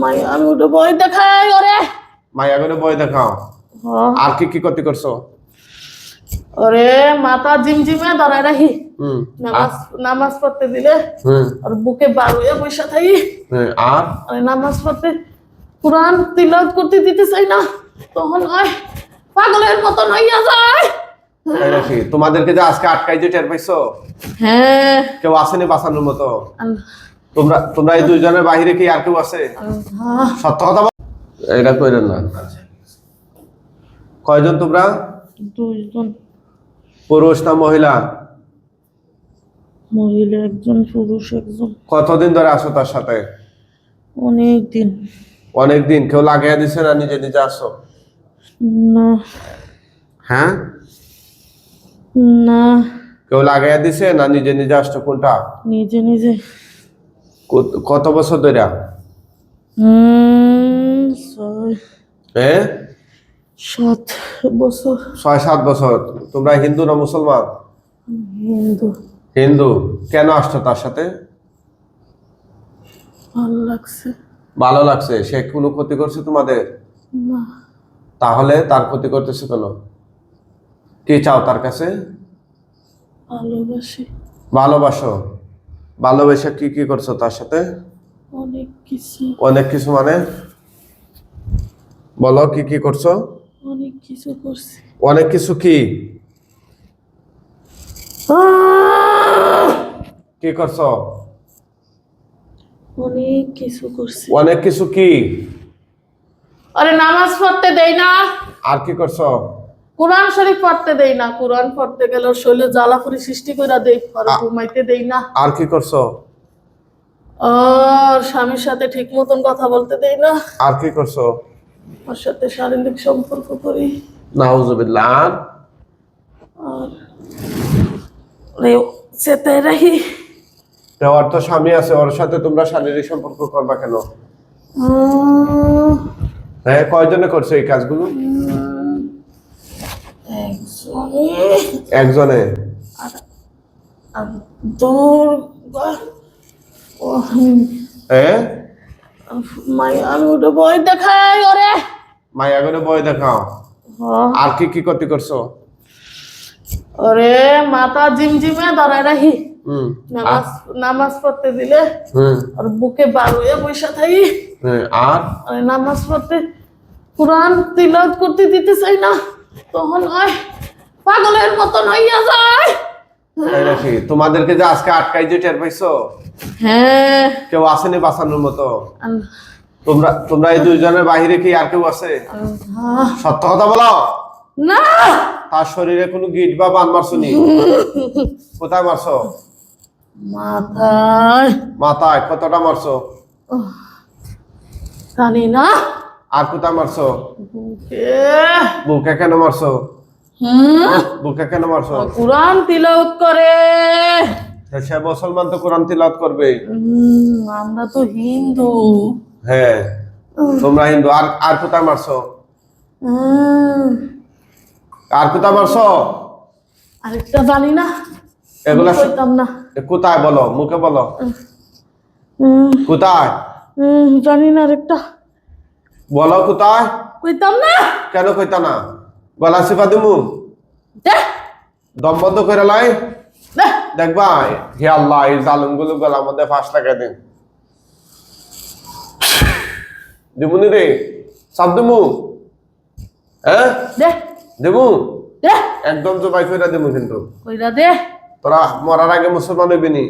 মায়া আমি ওটা বই দেখাই ওরে। মায়া করে বই দেখাও। আর কি কি ক্ষতি করছ? ওরে মাথা জিমজিমে ধরাই রাখি। নামাজ নামাজ পড়তে দিলে আর বুকে বারুয়ে বসে থাকি। আর? নামাজ পড়তে কোরআন তিলাওয়াত করতে দিতে চাই না তখন হয় পাগলের মতন হইয়া যায়। তোমাদেরকে যে আজকে আটকাই যে টের পাইছো? হ্যাঁ। কেউ আসেনি বাঁচানোর মতো? তোমরা তোমরা এই দুইজনের বাইরে কি আর কেউ আছে? সত্য কথা এটা কইরেন না। কয়জন তোমরা? দুইজন। পুরুষ না মহিলা? মহিলা একজন পুরুষ একজন। কতদিন ধরে আসো তার সাথে? অনেক দিন। অনেক দিন। কেউ লাগাইয়া দিছে না নিজে নিজে আসো না। হ্যাঁ? না। কেউ লাগাইয়া দিছে না নিজে নিজে আসছো কোনটা? নিজে নিজে। কত- বছর ধরে ছয় হ্যাঁ সাত বছর। ছয় সাত বছর। তোমরা হিন্দু না মুসলমান? হিন্দু। হিন্দু। কেন আসছো তার সাথে? ভালো লাগছে। ভালো লাগছে। সে কোনো ক্ষতি করছে তোমাদের? না। তাহলে তার ক্ষতি করতেছে কেন? কি চাও তার কাছে? ভালোবাসি। ভালোবাসো। ভালোবেসে কি কি করছ তার সাথে? অনেক কিছু। অনেক কিছু মানে? বলো কি কি করছ? অনেক কিছু করছি। অনেক কিছু কি? কি করছ? অনেক কিছু করছি। অনেক কিছু কি? আরে নামাজ পড়তে দেই না। আর কি করছ? কোরআন শরীফ পড়তে দেই না কোরআন পড়তে গেলে শরীরে জ্বালাপুরি সৃষ্টি করে দেই আর ঘুমাইতে দেই না। আর কি করছ? আর স্বামীর সাথে ঠিক মতন কথা বলতে দেই না। আর কি করছ? ওর সাথে শারীরিক সম্পর্ক করি। নাউজুবিল্লাহ আর? আর ওরে চেতে রাখি তো ওর তো স্বামী আছে ওর সাথে তোমরা শারীরিক সম্পর্ক করবা কেন? হ্যাঁ কয়জনে করছ এই কাজগুলো? মায়া করে বই দেখাও। হ। আর কি কি ক্ষতি করছ? ওরে মাথা জিমজিমে ধরাই রাখি। হুম। নামাজ নামাজ পড়তে দিলে আর বুকে বারুয়ে বসে থাকি। আর নামাজ পড়তে কোরআন তিলাওয়াত করতে দিতে চাই না। তখন পাগলের মতন হইয়া যায়। তাই নাকি তোমাদেরকে যে আজকে আটকাই যে টের পাইছো? হ্যাঁ। কেউ আসেনি বাঁচানোর মতো? তোমরা তোমরা এই দুইজনের বাইরে কি আর কেউ আছে? সত্য কথা বলো? না। তার শরীরে কোনো গিট বা বান মারছনি কোথায় মারছো? মাথায়। মাথায় কতটা মারছো? জানি না। আর কোথায় মারছো? বুকে। কেন মারছো? বুকে কেন মারছো? কোরআন তিলাওয়াত করে। সে মুসলমান তো কোরআন তিলাওয়াত করবে আমরা তো হিন্দু। হ্যাঁ তোমরা হিন্দু আর আর কোথায় মারছো? হুম, আর কোথায় মারছো? আরেকটা জানি না। এগুলা না। কোথায় বলো মুখে বলো। কোথায়? জানি না আরেকটা। বলো কোথায় কইতাম না কেন কইতা না গলা চিপা দিমু দে দম বন্ধ করে লাই দে দেখবা হে আল্লাহ এই জালুমগুলো গলার মধ্যে ফাঁস লাগাই দিন দিমুনি রে সব দিমু হ্যাঁ দে দেবু একদম জবাই করে দেবো কিন্তু কইরা দে তোরা মরার আগে মুসলমান হইবি নি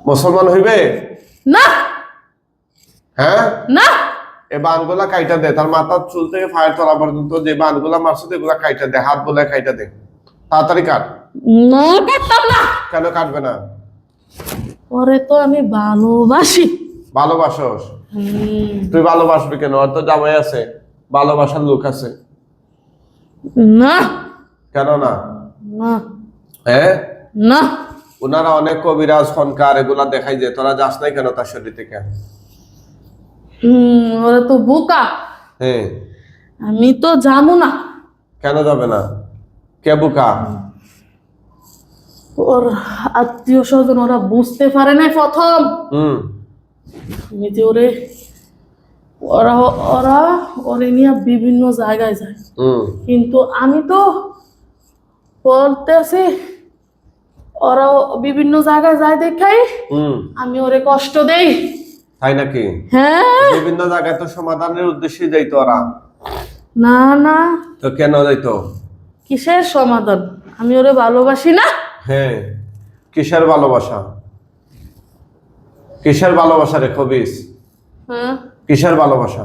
মুসলমান হইবে না হ্যাঁ? না। এই বানগুলা কাইটা দে তার মাথার চুল থেকে ফায়ার তোলা পর্যন্ত যে বানগুলা মারছে এগুলা কাইটা দে হাত বলে কাইটা দে। তাড়াতাড়ি কাট। না কাটতাম না। কেন কাটবে না? তো আমি ভালোবাসি। ভালোবাসস? তুই ভালোবাসবি কেন? ওর তো জামাই আছে ভালোবাসার লোক আছে। না। কেন না? না। হ্যাঁ না। ওনারা অনেক কবিরাজ ফনকার এগুলা দেখাই যে তোরা যাস নাই কেন তার শরীর থেকে? হুম, ওরা তো বোকা। হ্যাঁ আমি তো জামু না। কেন যাবে না? কে বুকা? ওর আত্মীয় স্বজন ওরা বুঝতে পারে নাই প্রথম। হুম। আমি যে ওরে ওরা ওরা ওরে নিয়ে বিভিন্ন জায়গায় যায়। কিন্তু আমি তো আছি ওরা বিভিন্ন জায়গায় যায় দেখাই। আমি ওরে কষ্ট দেই। তাই নাকি? হ্যাঁ। বিভিন্ন জায়গায় তো সমাধানের উদ্দেশ্যে যাইতো ওরা। না না। তো কেন যাইতো? কিসের সমাধান? আমি ওরে ভালোবাসি না? হ্যাঁ। কিসের ভালোবাসা? কিসের ভালোবাসা রে খবিস? হ্যাঁ। কিসের ভালোবাসা?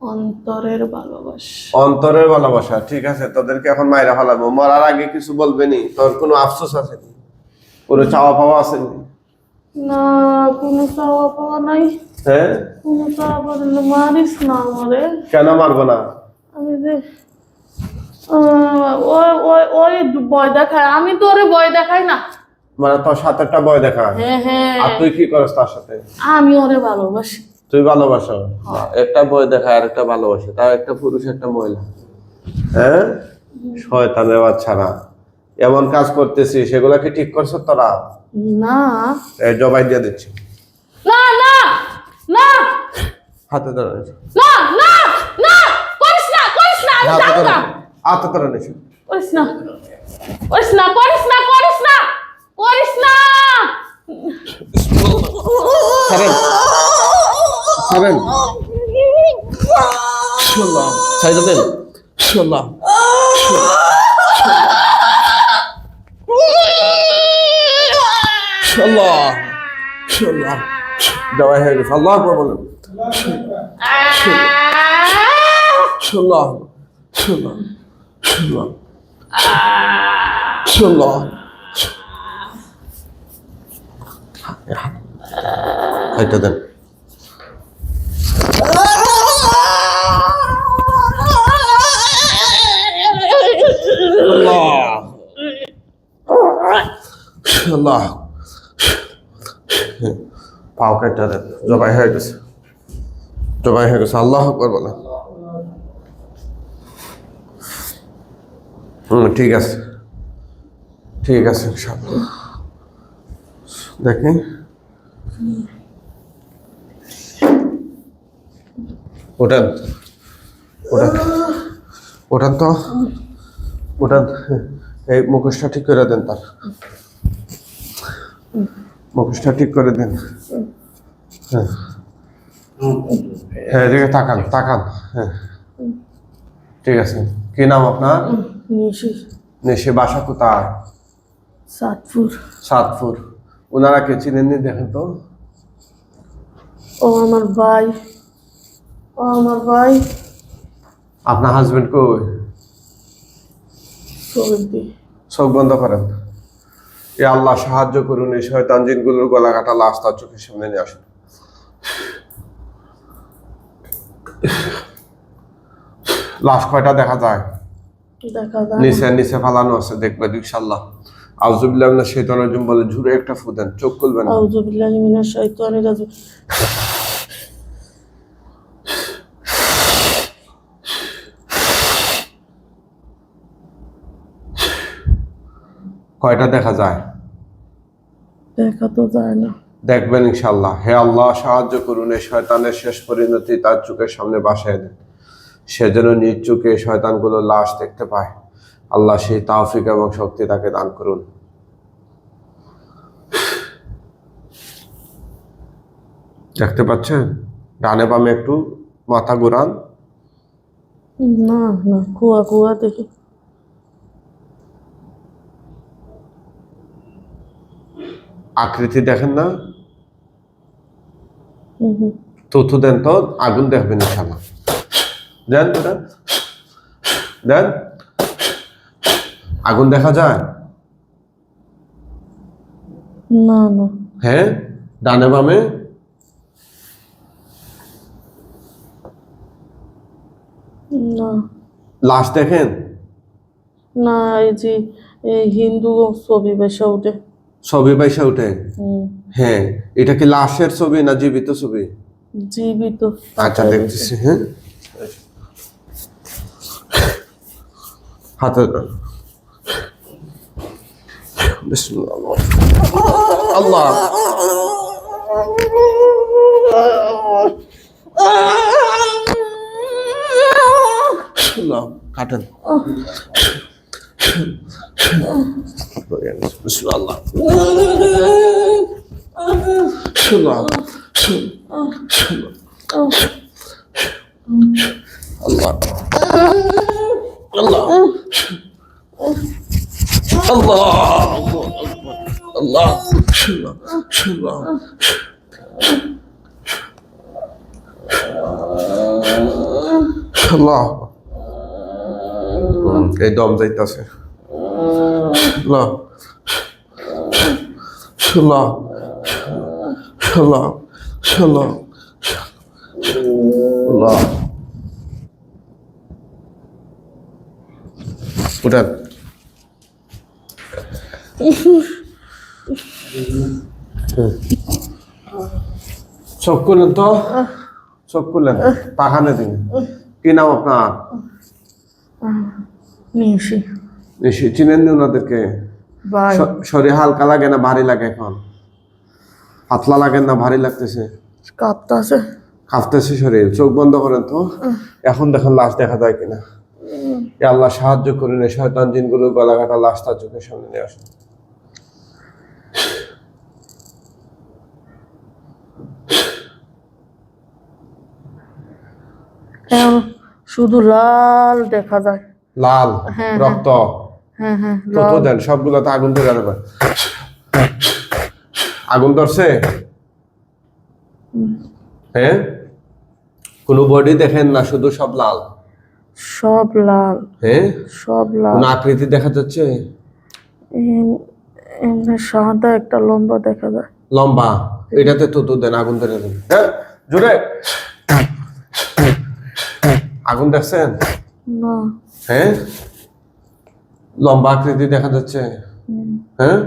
অন্তরের ভালোবাসা। অন্তরের ভালোবাসা। ঠিক আছে তোদেরকে এখন মাইরা ফেলাবো। মরার আগে কিছু বলবেনি? তোর কোনো আফসোস আছে কোনো চাওয়া পাওয়া আছে না কোনো চাওয়া পাওয়া নাই। হ্যাঁ? কোনো চাওয়া পাওয়া নাই। মারিস না আমারে। কেন মারবো না? আমি যে ওই ওই ওই ভয় দেখায়। আমি তো ওরে ভয় দেখাই না। মানে তোর সাথে একটা বয় দেখা হ্যাঁ হ্যাঁ। আর তুই কি করস তার সাথে? আমি ওরে ভালোবাসি। তুই ভালোবাসো? একটা বই দেখা আর একটা ভালোবাসে। তাও একটা পুরুষ একটা মহিলা। হ্যাঁ? শয়তানের বাচ্চারা। এমন কাজ করতেছি সেগুলা কি ঠিক করছ তোরা? না। এই জবাই দিয়ে দিচ্ছি। না না না। হাতে ধরে না না না করিস না করিস না আমি হাতে ধরে না। হাতে ধরে নিছি করিস না করিস না করিস না করিস না করিস না। ছাড়েন। ছাড়েন। শাল্লাহ সাইডে দেন। শাল্লাহ শাল্লাহ শাল্লাহ জবাই হয়ে গেছে আল্লাহ আকবার বলেন শাল্লাহ শাল্লাহ শাল্লাহ শাল্লাহ হাইটা দেন আল্লাহ আল্লাহ পাও কাটা দেন। জবাই হয়ে গেছে। জবাই হয়ে গেছে। আল্লাহ আকবার বলে হুম, ঠিক আছে। ঠিক আছে, ইনশাআল্লাহ। দেখি। ওঠান। ওঠান। ওঠান তো। ওঠান। এই মুখোশটা ঠিক করে দেন তার। মুখোশটা ঠিক করে দেন। হ্যাঁ। হ্যাঁ এদিকে তাকান তাকান হ্যাঁ। ঠিক আছে। কি নাম আপনার? নিশি। নেশে বাসা কোথায়? সাতপুর। সাতপুর। ওনারা কে চিনেননি দেখেন তো? ও আমার ভাই। ও আমার ভাই। আপনার হাজবেন্ড কই? সৌদি। চোখ বন্ধ করেন। এ আল্লাহ সাহায্য করুন এই শয়তান জিনগুলোর গলা কাটা লাশ তার চোখের সামনে নিয়ে আসুন লাশ কয়টা দেখা যায়। নিচে নিচে ফালানো আছে দেখবেন ইনশাল্লাহ আউজুবিল্লাহ রাজিম বলে ঝুরে একটা ফু দেন চোখ খুলবেন না। আউযু বিল্লাহি মিনাশ শাইতানির রাজিম। কয়টা দেখা যায়? দেখা তো যায় না। দেখবেন ইনশাল্লাহ হে আল্লাহ সাহায্য করুন এই শয়তানের শেষ পরিণতি তার চোখের সামনে বাসায় দেন। সে যেন নিজ চোখে শয়তানগুলো লাশ দেখতে পায়। আল্লাহ সেই তাওফিক এবং শক্তি তাকে দান করুন। দেখতে পাচ্ছেন? ডানে বামে একটু মাথা ঘুরান। না না কুয়া কুয়া দেখি। আকৃতি দেখেন না? তথ্য দেন তো আগুন দেখবেন ইনশাল্লাহ দেন দেন। আগুন দেখা যায়? না না। হ্যাঁ? ডানে বামে? না। লাশ দেখেন? না এই যে এই হিন্দু ছবি বেশা উঠে ছবি পয়সা উঠে হ্যাঁ এটা কি লাশের ছবি না জীবিত ছবি? জীবিত আচ্ছা দেখতেছি হ্যাঁ। হাতে আল্লাহ। কাটেন। বিসমিল্লাহ বিসমিল্লাহ আল্লাহ আল্লাহ আল্লাহ আল্লাহ শুনলাম শুনলাম আল্লাহ হুম, এই দম যাইতাছে আল্লাহ আল্লাহ আল্লাহ আল্লাহ আল্লাহ উঠান। চোখ করলেন তো? চোখ করলেন পাখানে দিন কি নাম আপনার? নিশ্চয়ই চিনেন নি ওনাদেরকে? শরীর হালকা লাগে না ভারী লাগে এখন। পাতলা লাগে না ভারী লাগতেছে। কাঁপতাছে। কাঁপতেছে শরীর চোখ বন্ধ করেন তো। এখন দেখেন লাশ দেখা যায় কিনা। আল্লাহ সাহায্য করুন এই শয়তান জিনগুলো গলা কাটা লাশ তার চোখের সামনে নিয়ে আসুন। শুধু লাল দেখা যায়। লাল হ্যাঁ, রক্ত হ্যাঁ। হ্যাঁ তত দেন সবগুলো তো আগুন ধরে আনবে আগুন ধরছে? হ্যাঁ? কোনো বডি দেখেন না শুধু সব লাল। সব লাল। হ্যাঁ? সব লাল। কোন আকৃতি দেখা যাচ্ছে? সাদা একটা লম্বা দেখা যায়। লম্বা। এটাতে তো তো দেন আগুন ধরে দেন। হ্যাঁ? জোরে। আগুন দেখছেন? না। হ্যাঁ? লম্বা আকৃতি দেখা যাচ্ছে। হ্যাঁ?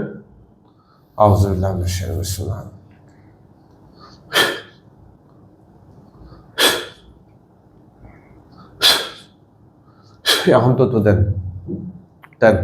শাইতানির রাজিম। এখন তো তো দেন। দেন।